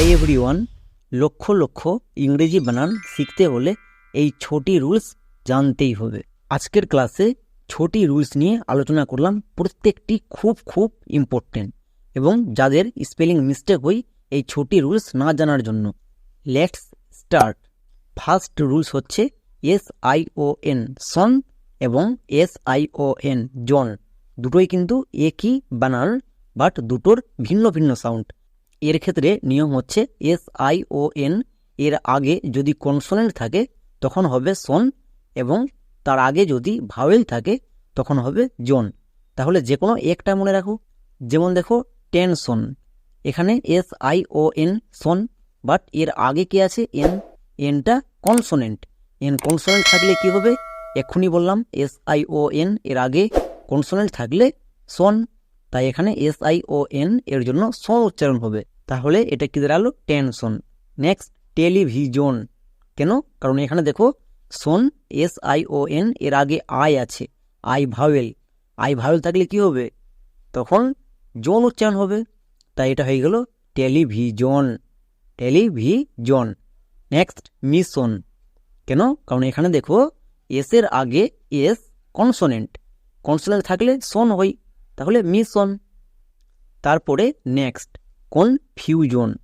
Hi everyone lakh lakh ইংরেজি বানান শিখতে হলে এই ছোটি রুলস জানতেই হবে। আজকের ক্লাসে ছোটি রুলস নিয়ে আলোচনা করলাম প্রত্যেকটি খুব খুব ইম্পর্টেন্ট এবং যাদের স্পেলিং মিস্টেক হই এই ছোটি রুলস না জানার জন্য। লেটস স্টার্ট ফার্স্ট রুলস হচ্ছে এস আই ও এন সন এবং এস আই ও এন জন দুটোই কিন্তু একই বানান বাট দুটোর ভিন্ন ভিন্ন সাউন্ড এর ক্ষেত্রে নিয়ম হচ্ছে এস আই ও এন এর আগে যদি কনসোনেন্ট থাকে, তখন হবে সন এবং তার আগে যদি ভাওয়েল থাকে, তখন হবে জন। তাহলে যে কোনো একটা মনে রাখো। যেমন দেখো টেনশন এখানে এস আই ও এন সন বাট এর আগে কি আছে? এন এনটা কনসোনেন্ট এন কনসোনেন্ট থাকলে কি হবে? এক্ষুনি বললাম এস আই ও এন এর আগে কনসোনেন্ট থাকলে সন তাই এখানে এস আই ও এন এর জন্য সন উচ্চারণ হবে। তাহলে এটা কি দাঁড়াল? টেনশন। Next, television. কেন? কারণ এখানে দেখো, সন, এস আই ও এন, এর আগে আই আছে। I vowel. আই ভাওয়েল থাকলে কি হবে? তখন জন উচ্চারণ হবে। তাই এটা হয়ে গেল টেলিভিজন। টেলিভিজন। Next, mission. কেন? কারণ এখানে দেখো, এস এর আগে এস কনসোনেন্ট। কনসোনেন্ট থাকলে সন হই। তাহলে মিশন। তারপরে নেক্সট। কনফিউজন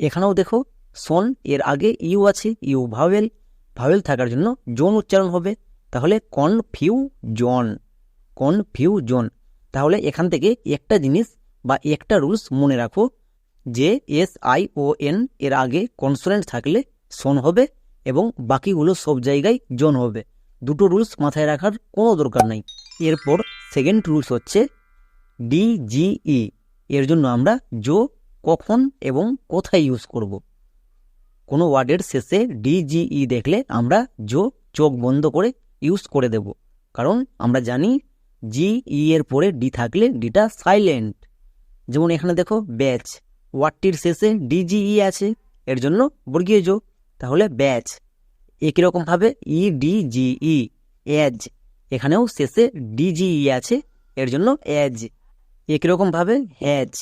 এখানেও দেখো, সন, এর আগে ইউ আছে, ইউ ভাওয়েল। ভাওয়েল থাকার জন্য জোন উচ্চারণ হবে। তাহলে কনফিউজন কনফিউজন। তাহলে এখান থেকে একটা জিনিস বা একটা রুলস মনে রাখো যে এস, আই, ও, এন, এর আগে কনসোনেন্ট থাকলে সন হবে এবং বাকিগুলো সব জায়গায় জন হবে। দুটো রুলস মাথায় রাখার কোনো দরকার নাই। এরপর সেকেন্ড রুলস হচ্ছে ডিজিই। এর জন্য আমরা জো কখন এবং কোথায় ইউজ করব। কোনো ওয়ার্ডের শেষে ডিজিই দেখলে আমরা জো চোখ বন্ধ করে ইউজ করে দেব। কারণ আমরা জানি জি ই এর পরে ডি থাকলে ডিটা সাইলেন্ট যেমন এখানে দেখো ব্যাচ ওয়ার্ডটির শেষে ডিজিই আছে, এর জন্য বর্গীয় জো তাহলে ব্যাচ একই রকমভাবে ই ডি জি ই এজ এখানেও শেষে ডিজিই আছে, এর জন্য এজ একই রকমভাবে হ্যাজ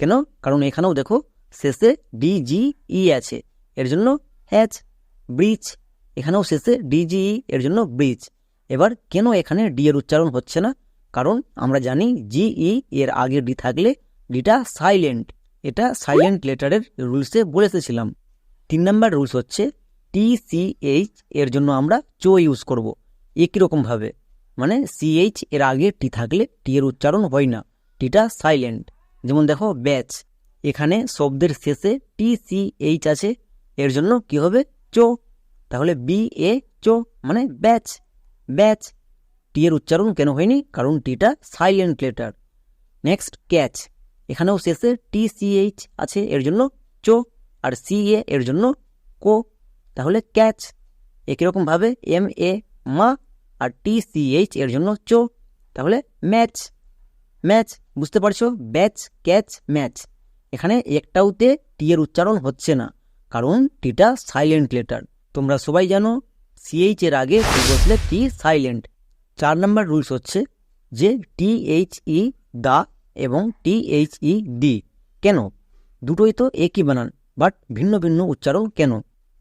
কেন? কারণ এখানেও দেখো শেষে ডিজিই আছে, এর জন্য হ্যাজ ব্রিজ এখানেও শেষে ডিজিই এর জন্য ব্রিজ এবার কেন এখানে ডি এর উচ্চারণ হচ্ছে না? কারণ আমরা জানি জিই এর আগে ডি থাকলে ডিটা সাইলেন্ট এটা সাইলেন্ট লেটারের রুলসে বলে এসেছিলাম। তিন নাম্বার রুলস হচ্ছে টিসিএইচ এর জন্য আমরা চো ইউজ করব, একই রকমভাবে মানে সিএইচ এর আগে টি থাকলে টি এর উচ্চারণ হয় না। T silent. যেমন দেখো, ব্যাচ। এখানে শব্দের শেষে টি সি এইচ আছে। এর জন্য কি হবে? চো। তাহলে বি এ চো মানে ব্যাচ। ব্যাচ। টি এর উচ্চারণ কেন হয়নি? কারণ T silent letter. Next, catch. এখানেও শেষে টি সি এইচ আছে, এর জন্য চো। আর সি এ, এর জন্য কো। তাহলে ক্যাচ। একই রকমভাবে এম এ, মা আর টি সি এইচ, এর জন্য চো। তাহলে ম্যাচ। ম্যাচ। বুঝতে পারছ? Batch, catch, match. এখানে একটাওতে টি এর উচ্চারণ হচ্ছে না, কারণ টিটা সাইলেন্ট লেটার। তোমরা সবাই জানো সিএইচ এর আগে টি বসলে টি সাইলেন্ট। চার নম্বর রুলস হচ্ছে যে টি এইচ ই দা এবং টি এইচ ই ডি কেন? দুটোই তো একই বানান, বাট ভিন্ন ভিন্ন উচ্চারণ কেন?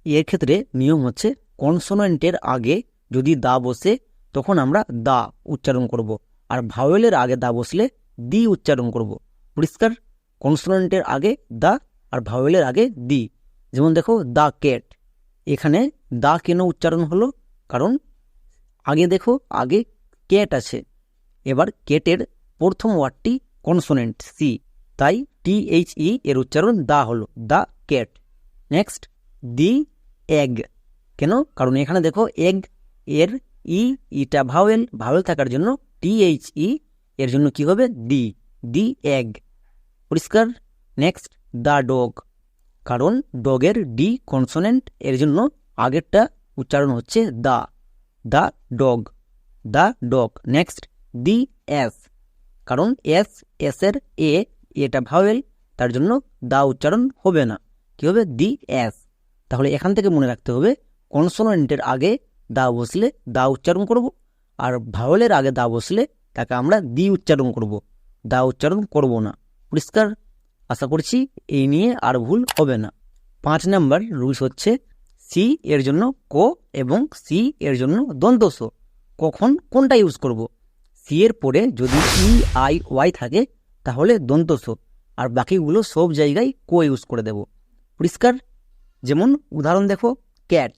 এর ক্ষেত্রে নিয়ম হচ্ছে কনসোনেন্টের আগে যদি দা বসে, তখন আমরা দা উচ্চারণ করব, আর ভাওয়েলের আগে দা বসলে দি উচ্চারণ করব। পরিষ্কার? কনসোনেন্টের আগে দা আর ভাওয়েলের আগে দি। যেমন দেখো, দা ক্যাট এখানে দা কেন উচ্চারণ হলো? কারণ আগে দেখো, আগে ক্যাট আছে। এবার কেটের প্রথম ওয়ার্ডটি কনসোনেন্ট, সি। তাই টি এইচ ই এর উচ্চারণ দা হলো, the cat next, the egg. কেন? কারণ এখানে দেখো, এগ এর ই, ইটা ভাওয়েল ভাওয়েল থাকার জন্য টি এইচ ই এর জন্য কি হবে? দি দি এগ পরিষ্কার? নেক্সট দ্য ডগ কারণ ডগের ডি কনসোনেন্ট এর জন্য আগেরটা উচ্চারণ হচ্ছে the the dog the dog next the S কারণ এস এস এর এ এটা ভাওয়েল তার জন্য দা উচ্চারণ হবে না। কি হবে? দি এস তাহলে এখান থেকে মনে রাখতে হবে কনসোনেন্টের আগে দা বসলে দা উচ্চারণ করব, আর ভাওয়েলের আগে দা বসলে তাকে আমরা দি উচ্চারণ করব। দা উচ্চারণ করব না। পরিষ্কার? আশা করছি এই নিয়ে আর ভুল হবে না। পাঁচ নাম্বার রুলস হচ্ছে সি এর জন্য কো এবং সি এর জন্য দন্তস কখন কোনটা ইউজ করব? সি এর পরে যদি ই, আই, ওয়াই থাকে, তাহলে দন্তস আর বাকিগুলো সব জায়গায় কো ইউজ করে দেব। পরিষ্কার? যেমন উদাহরণ দেখো, ক্যাট।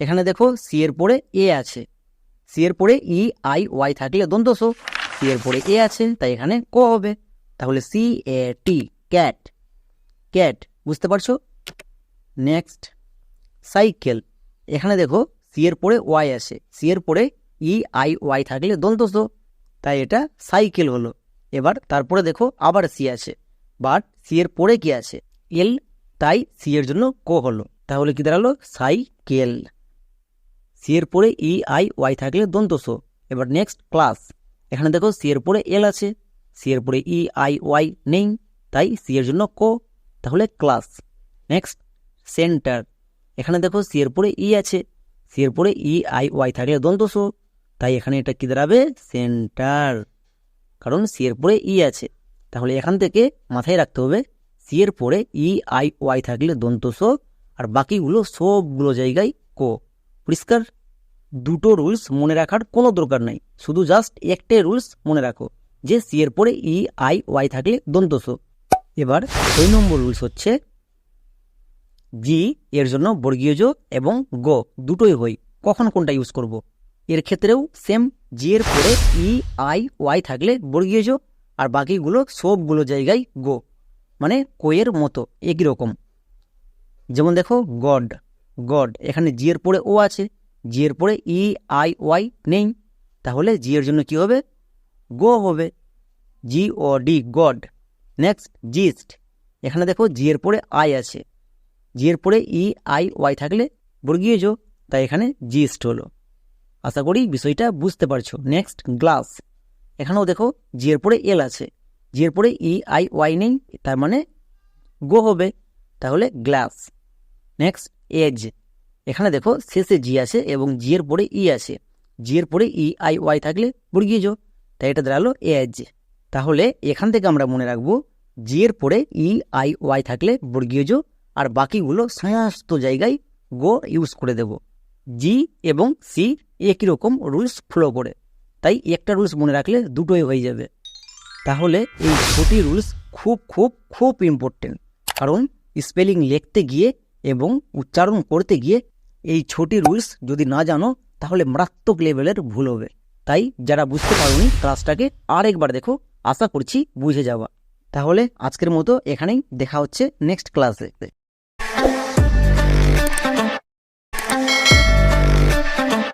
এখানে দেখো সি এর পরে এ আছে। সি এর পরে ই, আই, ওয়াই থাকলে দন্তস সি এর পরে এ আছে, তাই এখানে কো হবে। তাহলে C A T cat cat বুঝতে পারছ? নেক্সট সাইকেল এখানে দেখো সি এর পরে ওয়াই আছে সি এর পরে ই আই ওয়াই থাকলে দন্তস তাই এটা সাইকেল হলো। এবার তারপরে দেখো, আবার সি আছে বাট সি এর পরে কি আছে এল তাই সি এর জন্য কো হলো। তাহলে কি দাঁড়াল? সাইকেল সি এর পরে ই আই ওয়াই থাকলে দন্তস এবার নেক্সট ক্লাস এখানে দেখো সি এর পরে এল আছে। সি এর পরে ই আই ওয়াই নেই, তাই সি এর জন্য কো। তাহলে ক্লাস নেক্সট সেন্টার এখানে দেখো সি এর পরে ই আছে। সি এর পরে ই আই ওয়াই থাকলে দন্তস তাই এখানে এটা কি দাঁড়াবে? সেন্টার কারণ সি এর পরে ই আছে। তাহলে এখান থেকে মাথায় রাখতে হবে সি এর পরে ই আই ওয়াই থাকলে দন্তস আর বাকিগুলো সবগুলো জায়গায় কো। পরিষ্কার? দুটো রুলস মনে রাখার কোনো দরকার নাই। শুধু জাস্ট একটাই রুলস মনে রাখো, যে সি এর পরে ই আই ওয়াই থাকলে দন্তস এবার ছয় নম্বর রুলস হচ্ছে জি এর জন্য বর্গীয় এবং গো দুটোই হই কখন কোনটা ইউজ করব। এর ক্ষেত্রেও সেম জি এর পরে ই আই ওয়াই থাকলে বর্গীয় আর বাকিগুলো সবগুলো জায়গায় গো মানে কোয়ের মতো, একই রকম। যেমন দেখো গড গড এখানে জি এর পরে ও আছে। জি এর পরে ই আই ওয়াই নেই। তাহলে জি এর জন্য কি হবে? গো হবে। G O D god next gist এখানে দেখো জি এর পরে আই আছে। জি এর পরে ই আই ওয়াই থাকলে বর্গীয় জো তাই এখানে জিস্ট হলো। আশা করি বিষয়টা বুঝতে পারছ। নেক্সট গ্লাস এখানেও দেখো জি এর পরে এল আছে। জি এর পরে ই আই ওয়াই নেই। তার মানে গো হবে। তাহলে গ্লাস নেক্সট এজ এখানে দেখো, শেষে জি আছে এবং জি এর পরে ই আছে জি এর পরে ই, আই, ওয়াই থাকলে বর্গীয় জো তাই এটা দাঁড়াল এজ তাহলে এখান থেকে আমরা মনে রাখব, জি এর পরে ই, আই, ওয়াই থাকলে বর্গীয় জো আর বাকিগুলো সমস্ত জায়গায় গো ইউজ করে দেব। জি এবং সি একই রকম রুলস ফলো করে। তাই একটা রুলস মনে রাখলে দুটোই হয়ে যাবে। তাহলে এই ছটি রুলস খুব খুব খুব ইম্পর্টেন্ট কারণ স্পেলিং লিখতে গিয়ে এবং উচ্চারণ করতে গিয়ে এই ছোটি রুলস যদি না জানো, তাহলে মারাত্মক লেভেলের ভুল হবে। তাই যারা বুঝতে পারোনি ক্লাসটাকে আরেকবার দেখো, আশা করছি বুঝে যাওয়া তাহলে আজকের মতো এখানেই দেখা হচ্ছে নেক্সট ক্লাসে